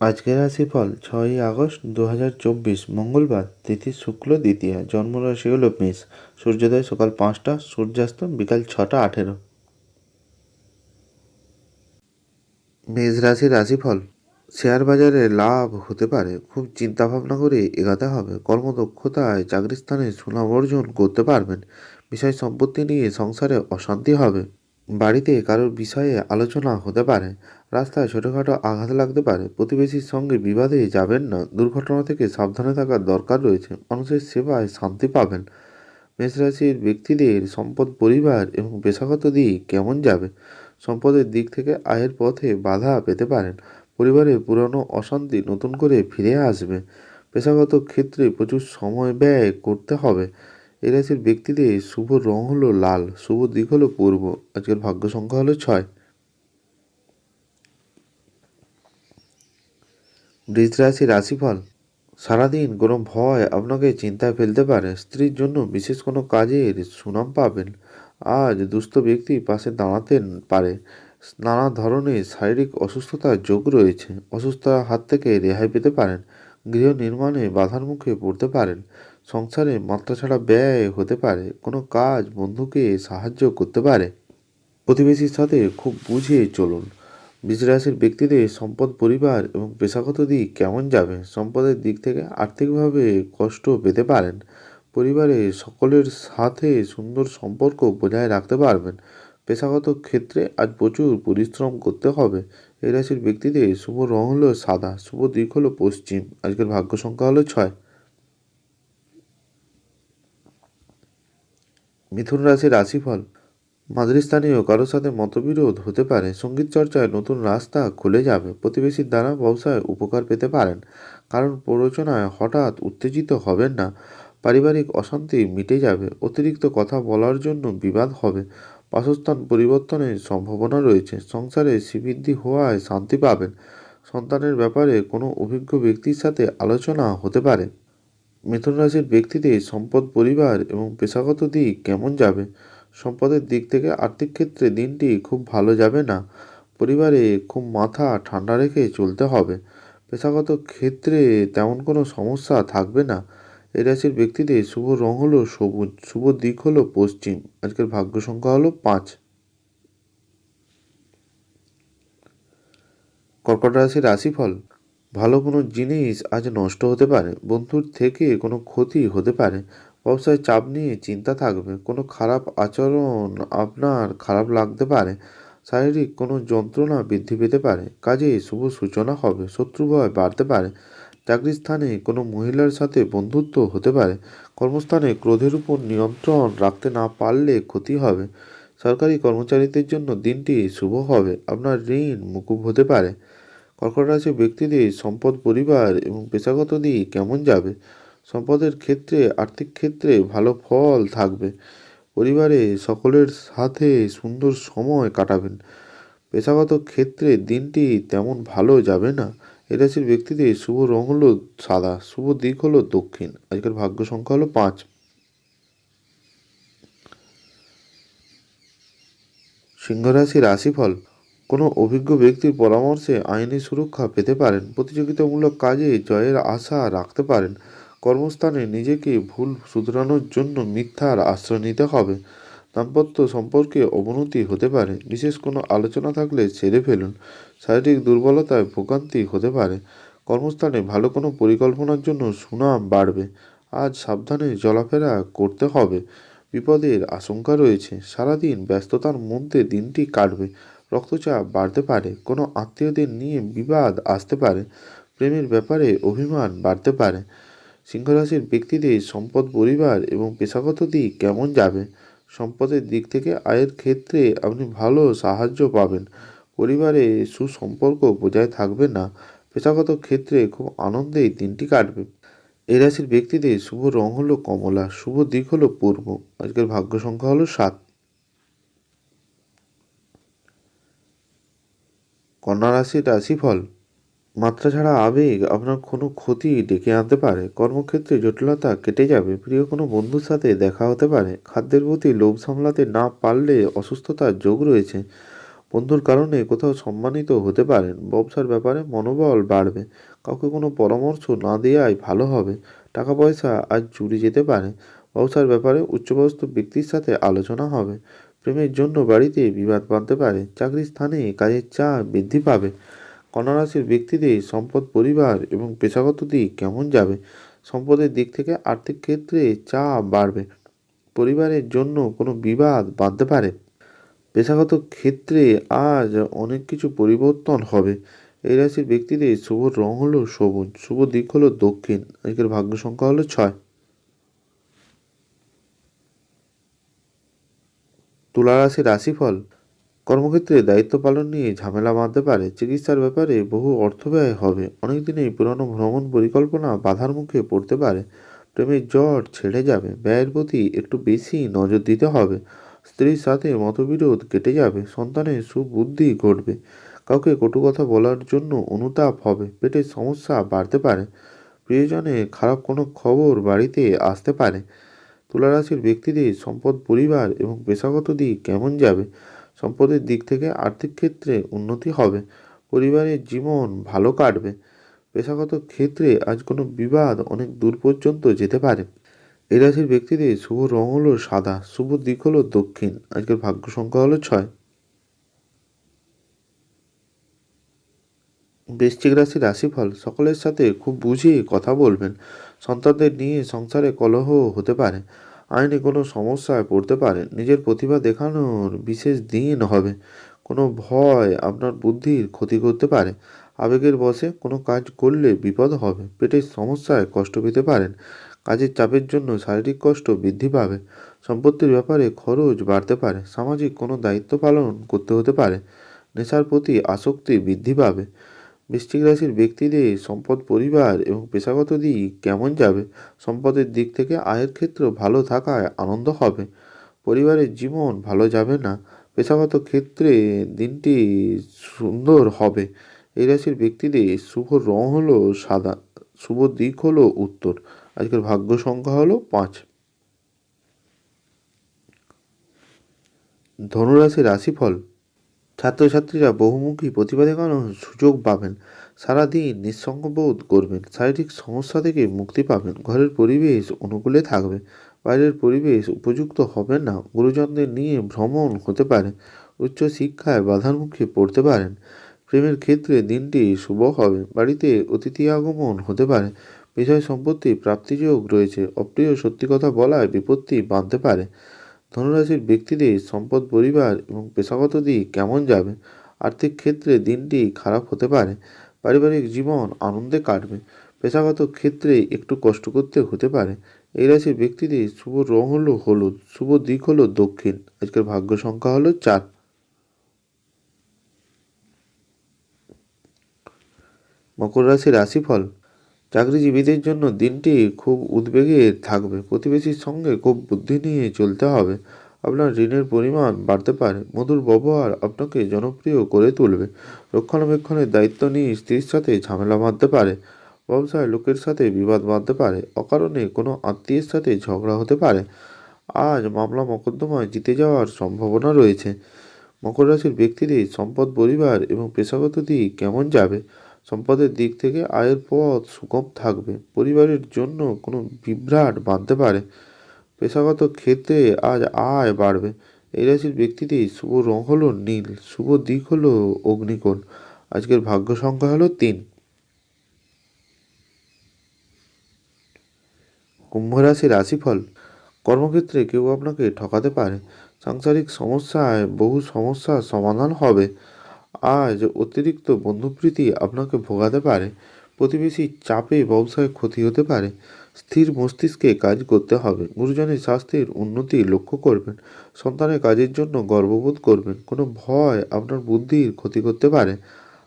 আজকের রাশিফল ছয়ই আগস্ট দু হাজার চব্বিশ, মঙ্গলবার তিথি শুক্ল দ্বিতীয়া, জন্মরাশি হল মেষ, সূর্যোদয় সকাল পাঁচটা, সূর্যাস্ত বিকাল ছটা আঠেরো। মেষ রাশির রাশিফল, শেয়ার বাজারে লাভ হতে পারে, খুব চিন্তা ভাবনা করে এগাতে হবে কর্মদক্ষতায় চাকরির স্থানে সুনাম অর্জন করতে পারবেন, বিষয় সম্পত্তি নিয়ে সংসারে অশান্তি হবে, বাড়িতে কারোর বিষয়ে আলোচনা হতে পারে রাস্তায় ছোটোখাটো আঘাত লাগতে পারে, প্রতিবেশীর সঙ্গে বিবাদে যাবেন না, দুর্ঘটনা থেকে সাবধানে থাকার দরকার রয়েছে, মানুষের সেবায় শান্তি পাবেন। মেষরাশির ব্যক্তিদের সম্পদ পরিবার এবং পেশাগত দিক কেমন যাবে? সম্পদের দিক থেকে আয়ের পথে বাধা পেতে পারেন। পরিবারে পুরনো অশান্তি নতুন করে ফিরে আসবে। পেশাগত ক্ষেত্রে প্রচুর সময় ব্যয় করতে হবে। এই রাশির ব্যক্তিদের শুভ রং হলো লাল, শুভ দিক হলো পূর্ব, আজকের ভাগ্য সংখ্যা হলো ছয়। বৃষ রাশি রাশিফল। সারাদিন কোনো ভয় আপনাকে চিন্তায় ফেলতে পারে। স্ত্রীর জন্য বিশেষ কোনো কাজের সুনাম পাবেন। আজ দুস্থ ব্যক্তি পাশে দাঁড়াতে পারে। নানা ধরনের শারীরিক অসুস্থতার যোগ রয়েছে। অসুস্থতার হাত থেকে রেহাই পেতে পারেন। গৃহ নির্মাণে বাধার মুখে পড়তে পারেন। সংসারে মাত্রা ছাড়া ব্যয় হতে পারে। কোনো কাজ বন্ধুকে সাহায্য করতে পারে। প্রতিবেশীর সাথে খুব বুঝে চলুন। বৃষরাশির ব্যক্তিদের সম্পদ, পরিবার এবং পেশাগত দিক কেমন যাবে সম্পদের দিক থেকে আর্থিকভাবে কষ্ট পেতে পারেন। পরিবারে সকলের সাথে সুন্দর সম্পর্ক বজায় রাখতে পারবেন। পেশাগত ক্ষেত্রে আজ প্রচুর পরিশ্রম করতে হবে। এই রাশির ব্যক্তিদের শুভ রং হলো সাদা, শুভ দিক হলো পশ্চিম। আজকের ভাগ্য সংখ্যা হলো ছয়। মিথুন রাশির রাশিফল মাতৃস্থানীয় কারোর সাথে মতবিরোধ হতে পারে, সংগীত চর্চায় নতুন রাস্তা খুলে যাবে, প্রতিবেশীর দ্বারা ব্যবসায় উপকার পেতে পারেন। কারণ প্ররোচনায় হঠাৎ উত্তেজিত হবেন না, পারিবারিক অশান্তি মিটে যাবে, অতিরিক্ত কথা বলার জন্য বিবাদ হবে, বাসস্থান পরিবর্তনের সম্ভাবনা রয়েছে, সংসারে শ্রীবৃদ্ধি হওয়ায় শান্তি পাবেন, সন্তানের ব্যাপারে কোনো অভিজ্ঞ ব্যক্তির সাথে আলোচনা হতে পারে। মিথুন রাশির ব্যক্তিদের সম্পদ, পরিবার এবং পেশাগত দিক কেমন যাবে? সম্পদের দিক থেকে আর্থিক ক্ষেত্রে দিনটি খুব ভালো যাবে না। পরিবারে খুব মাথা ঠান্ডা রেখে চলতে হবে। পেশাগত ক্ষেত্রে তেমন কোনো সমস্যা থাকবে না। এই রাশির ব্যক্তিদের শুভ রং হলো সবুজ, শুভ দিক হলো পশ্চিম। আজকের ভাগ্য সংখ্যা হলো পাঁচ। কর্কট রাশির রাশিফল, ভালো কোনো জিনিস আজ নষ্ট হতে পারে, বন্ধুর থেকে কোনো ক্ষতি হতে পারে। ব্যবসায় চাপ নিয়ে চিন্তা থাকবে। কোনো খারাপ আচরণ আপনার খারাপ লাগতে পারে। শারীরিক কোনো যন্ত্রণা বৃদ্ধি পেতে পারে। কাজে শুভ সূচনা হবে, শত্রু ভয় বাড়তে পারে। চাকরির স্থানে কোনো মহিলার সাথে বন্ধুত্ব হতে পারে। কর্মস্থানে ক্রোধের উপর নিয়ন্ত্রণ রাখতে না পারলে ক্ষতি হবে। সরকারি কর্মচারীদের জন্য দিনটি শুভ হবে, আপনার ঋণ মুকুব হতে পারে। কর্কট রাশির ব্যক্তিদের সম্পদ, পরিবার এবং পেশাগত দিক কেমন যাবে? সম্পদের ক্ষেত্রে, আর্থিক ক্ষেত্রে ভালো ফল থাকবে। পরিবারে সকলের সাথে সুন্দর সময় কাটাবেন। পেশাগত ক্ষেত্রে দিনটি তেমন ভালো যাবে না। এ রাশির ব্যক্তিদের শুভ রং হলো সাদা, শুভ দিক হলো দক্ষিণ। আজকের ভাগ্য সংখ্যা হলো পাঁচ। সিংহ রাশির রাশিফল, কোনো অভিজ্ঞ ব্যক্তির পরামর্শে আইনি সুরক্ষা পেতে পারেন। প্রতিযোগিতামূলক কাজে জয়ের আশা রাখতে পারেন। কর্মস্থানে নিজেকে ভুল শুধরানোর জন্য মিথ্যার আশ্রয় নিতে হবে। দাম্পত্য সম্পর্কে অবনতি হতে পারে। বিশেষ কোনো আলোচনা থাকলে ছেড়ে ফেলুন। শারীরিক দুর্বলতায় ভোগান্তি হতে পারে। কর্মস্থানে ভালো কোনো পরিকল্পনার জন্য সুনাম বাড়বে। আজ সাবধানে চলাফেরা করতে হবে। বিপদের আশঙ্কা রয়েছে। সারাদিন ব্যস্ততার মধ্যে দিনটি কাটবে। রক্তচাপ বাড়তে পারে। কোনো আত্মীয়দের নিয়ে বিবাদ আসতে পারে। প্রেমের ব্যাপারে অভিমান বাড়তে পারে। সিংহরাশির ব্যক্তিদের সম্পদ, পরিবার এবং পেশাগত দিক কেমন যাবে? সম্পদের দিক থেকে আয়ের ক্ষেত্রে আপনি ভালো সাহায্য পাবেন। পরিবারে সুসম্পর্ক বজায় থাকবে না। পেশাগত ক্ষেত্রে খুব আনন্দেই দিনটি কাটবে। এই রাশির ব্যক্তিদের শুভ রং হলো কমলা, শুভ দিক হলো পূর্ব। আজকের ভাগ্য সংখ্যা হলো সাত। কন্যা রাশির রাশিফল মাত্রা ছাড়া আবেগ আপনার কোনো ক্ষতি ডেকে আনতে পারে। কর্মক্ষেত্রে জটিলতা কেটে যাবে। প্রিয় কোনো বন্ধুর সাথে দেখা হতে পারে। খাদ্যের প্রতি লোভ সামলাতে না পারলে অসুস্থতার যোগ রয়েছে। বন্ধুর কারণে কোথাও সম্মানিত হতে পারেন। ব্যবসার ব্যাপারে মনোবল বাড়বে। কাউকে কোনো পরামর্শ না দেওয়াই ভালো হবে। টাকা পয়সা আজ চুরি যেতে পারে। ব্যবসার ব্যাপারে উচ্চপদস্থ ব্যক্তির সাথে আলোচনা হবে। প্রেমের জন্য বাড়িতে বিবাদ বাঁধতে পারে। চাকরির স্থানে কাজের চাপ বৃদ্ধি পাবে। কন্যা রাশির ব্যক্তিদের সম্পদ, পরিবার এবং পেশাগত দিক কেমন যাবে? সম্পদের দিক থেকে আর্থিক ক্ষেত্রে চাপ বাড়বে। পরিবারের জন্য কোনো বিবাদ বাঁধতে পারে। পেশাগত ক্ষেত্রে আজ অনেক কিছু পরিবর্তন হবে। এই রাশির ব্যক্তিদের শুভ রং হলো সবুজ, শুভ দিক হলো দক্ষিণ আজকের ভাগ্য সংখ্যা হলো ছয়। তুলা রাশির রাশিফল কর্মক্ষেত্রে দায়িত্ব পালন নিয়ে ঝামেলা বাঁধতে পারে, চিকিৎসার ব্যাপারে বহু অর্থ ব্যয় হবে। অনেক দিনেই পুরনো ভ্রমণ পরিকল্পনা বাধার মুখে পড়তে পারে। প্রেমের জ্বর ছেড়ে যাবে, ব্যয়ের প্রতি একটু বেশি নজর দিতে হবে। স্ত্রীর সাথে মতবিরোধ কেটে যাবে, সন্তানের সুবুদ্ধি ঘটবে। কাউকে কটু কথা বলার জন্য অনুতাপ হবে, পেটের সমস্যা বাড়তে পারে। প্রিয়জনে খারাপ কোনো খবর বাড়িতে আসতে পারে। তুলারাশির ব্যক্তিদের সম্পদ, পরিবার এবং পেশাগত দিক কেমন যাবে? সম্পদের দিক থেকে আর্থিক ক্ষেত্রে উন্নতি হবে। পরিবারের জীবন ভালো কাটবে। পেশাগত ক্ষেত্রে আজ কোনো বিবাদ অনেক দূর পর্যন্ত যেতে পারে। এই রাশির ব্যক্তিদের শুভ রং হলো সাদা, শুভ দিক হলো দক্ষিণ। আজকের ভাগ্য সংখ্যা হলো ছয়। বৃশ্চিক রাশির রাশিফল, সকলের সাথে খুব বুঝিয়ে কথা বলবেন। সন্তানদের নিয়ে সংসারে কলহ হতে পারে। আইনে কোনো সমস্যায় পড়তে পারে। নিজের প্রতিভা দেখানোর বিশেষ দিন হবে। কোনো ভয় আপনার বুদ্ধির ক্ষতি করতে পারে। আবেগের বশে কোনো কাজ করলে বিপদ হবে। পেটের সমস্যায় কষ্ট পেতে পারেন। কাজের চাপের জন্য শারীরিক কষ্ট বৃদ্ধি পাবে। সম্পত্তির ব্যাপারে খরচ বাড়তে পারে। সামাজিক কোনো দায়িত্ব পালন করতে হতে পারে। নেশার প্রতি আসক্তি বৃদ্ধি পাবে। বৃশ্চিক রাশির ব্যক্তিদের সম্পদ পরিবার এবং পেশাগত দিক কেমন যাবে? সম্পদের দিক থেকে আয়ের ক্ষেত্র ভালো থাকায় আনন্দ হবে। পরিবারের জীবন ভালো যাবে না। পেশাগত ক্ষেত্রে দিনটি সুন্দর হবে। এই রাশির ব্যক্তিদের শুভ রং হলো সাদা, শুভ দিক হলো উত্তর। আজকের ভাগ্য সংখ্যা হলো পাঁচ। ধনুরাশি রাশিফল ছাত্রছাত্রীরা বহুমুখী প্রতিভা দেখানোর সুযোগ পাবেন? সারাদিন নিঃসঙ্গ বোধ করবেন, শারীরিক সমস্যা থেকে মুক্তি পাবেন, ঘরের পরিবেশ অনুকূলে থাকবে, বাইরের পরিবেশ উপযুক্ত হবে না, গুরুজনদের নিয়ে ভ্রমণ হতে পারে উচ্চ শিক্ষায় বাধার মুখে পড়তে পারেন, প্রেমের ক্ষেত্রে দিনটি শুভ হবে, বাড়িতে অতিথি আগমন হতে পারে, বিষয় সম্পত্তি প্রাপ্তিযোগ রয়েছে, অপ্রিয় সত্যি কথা বলায় বিপত্তি বাঁধতে পারে। ধনুরাশির ব্যক্তিদের সম্পদ, পরিবার এবং পেশাগত দিক কেমন যাবে? আর্থিক ক্ষেত্রে দিনটি খারাপ হতে পারে। পারিবারিক জীবন আনন্দে কাটবে। পেশাগত ক্ষেত্রে একটু কষ্ট করতে হতে পারে। এই রাশির ব্যক্তিদের শুভ রং হলো হলুদ, শুভ দিক হলো দক্ষিণ। আজকের ভাগ্য সংখ্যা হলো চার। মকর রাশির রাশিফল চাকরিজীবীদের জন্য দিনটি খুব উদ্বেগের থাকবে। প্রতিবেশীর সঙ্গে খুব বুদ্ধি নিয়ে চলতে হবে। আপনার ঋণের পরিমাণ বাড়তে পারে। মধুর ব্যবহার আপনাকে জনপ্রিয় করে তুলবে। রক্ষণাবেক্ষণের দায়িত্ব নিয়ে স্ত্রীর সাথে ঝামেলা বাঁধতে পারে। ব্যবসায় লোকের সাথে বিবাদ বাঁধতে পারে। অকারণে কোনো আত্মীয়ের সাথে ঝগড়া হতে পারে। আজ মামলা মকদ্দমায় জিতে যাওয়ার সম্ভাবনা রয়েছে। মকর রাশির ব্যক্তিদের সম্পদ, পরিবার এবং পেশাগত দিক কেমন যাবে? সম্পদের দিক থেকে আয়ের পথ সুগম থাকবে। পরিবারের জন্য কোনো বিভ্রাট বাঁধতে পারে। পেশাগত ক্ষেত্রে আজ আয় বাড়বে। এই রাশির ব্যক্তিদের শুভ রং হলো নীল, শুভ দিক হলো অগ্নিকোণ। আজকের ভাগ্য সংখ্যা হলো তিন। কুম্ভ রাশির রাশিফল। কর্মক্ষেত্রে কেউ আপনাকে ঠকাতে পারে। সাংসারিক সমস্যায় বহু সমস্যার সমাধান হবে। আজ অতিরিক্ত বন্ধুপ্রীতি আপনাকে ভোগাতে পারে প্রতিবেশীর চাপে ব্যবসায় ক্ষতি হতে পারে, স্থির মস্তিষ্কে কাজ করতে হবে, গুরুজনের স্বাস্থ্যের উন্নতি লক্ষ্য করবেন, সন্তানের কাজের জন্য গর্ববোধ করবেন, কোনো ভয় আপনার বুদ্ধির ক্ষতি করতে পারে,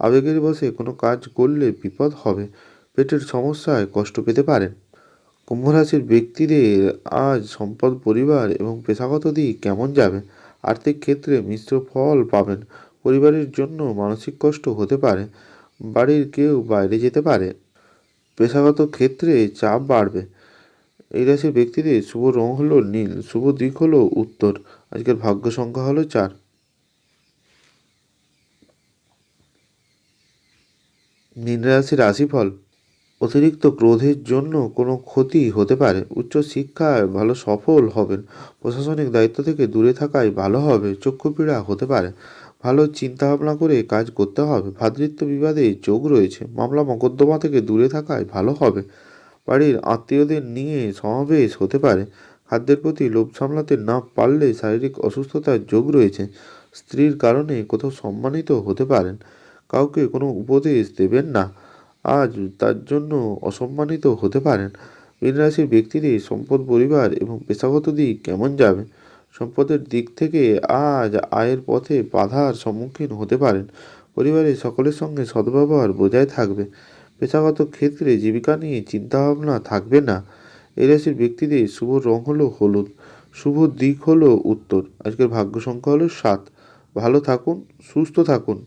আবেগের বসে কোনো কাজ করলে বিপদ হবে, পেটের সমস্যায় কষ্ট পেতে পারেন। কুম্ভ রাশির ব্যক্তিদের আজ সম্পদ, পরিবার এবং পেশাগত দিক কেমন যাবে? আর্থিক ক্ষেত্রে মিশ্র ফল পাবেন পরিবারের জন্য মানসিক কষ্ট হতে পারে, বাড়ির কেউ বাইরে যেতে পারে। পেশাগত ক্ষেত্রে চাপ বাড়বে। এই রাশির ব্যক্তিদের শুভ রং হলো নীল, শুভ দিক হলো উত্তর। আজকের ভাগ্য সংখ্যা হলো চার। মীন রাশির রাশিফল, অতিরিক্ত ক্রোধের জন্য কোনো ক্ষতি হতে পারে। উচ্চ শিক্ষায় ভালো সফল হবেন। প্রশাসনিক দায়িত্ব থেকে দূরে থাকাই ভালো হবে। চক্ষু পীড়া হতে পারে। ভালো চিন্তা ভাবনা করে কাজ করতে হবে। ভ্রাতৃত্ব বিবাদে যোগ রয়েছে। মামলা মকদ্দমা থেকে দূরে থাকায় ভালো হবে। বাড়ির আত্মীয়দের নিয়ে সমাবেশ হতে পারে। খাদ্যের প্রতি লোভ সামলাতে না পারলে শারীরিক অসুস্থতার যোগ রয়েছে। স্ত্রীর কারণে কোথাও সম্মানিত হতে পারেন। কাউকে কোনো উপদেশ দেবেন না। আজ তার জন্য অসম্মানিত হতে পারেন। মীন রাশির ব্যক্তিদের সম্পদ, পরিবার এবং পেশাগত দিক কেমন যাবে? সম্পদের দিক থেকে আজ আয়ের পথে বাধার সম্মুখীন হতে পারেন। পরিবারের সকলের সঙ্গে সদ্ব্যবহার বজায় থাকবে। পেশাগত ক্ষেত্রে জীবিকা নিয়ে চিন্তাভাবনা থাকবে না। এই রাশির ব্যক্তিদের শুভ রং হলো হলুদ, শুভ দিক হলো উত্তর। আজকের ভাগ্য সংখ্যা হলো সাত। ভালো থাকুন, সুস্থ থাকুন।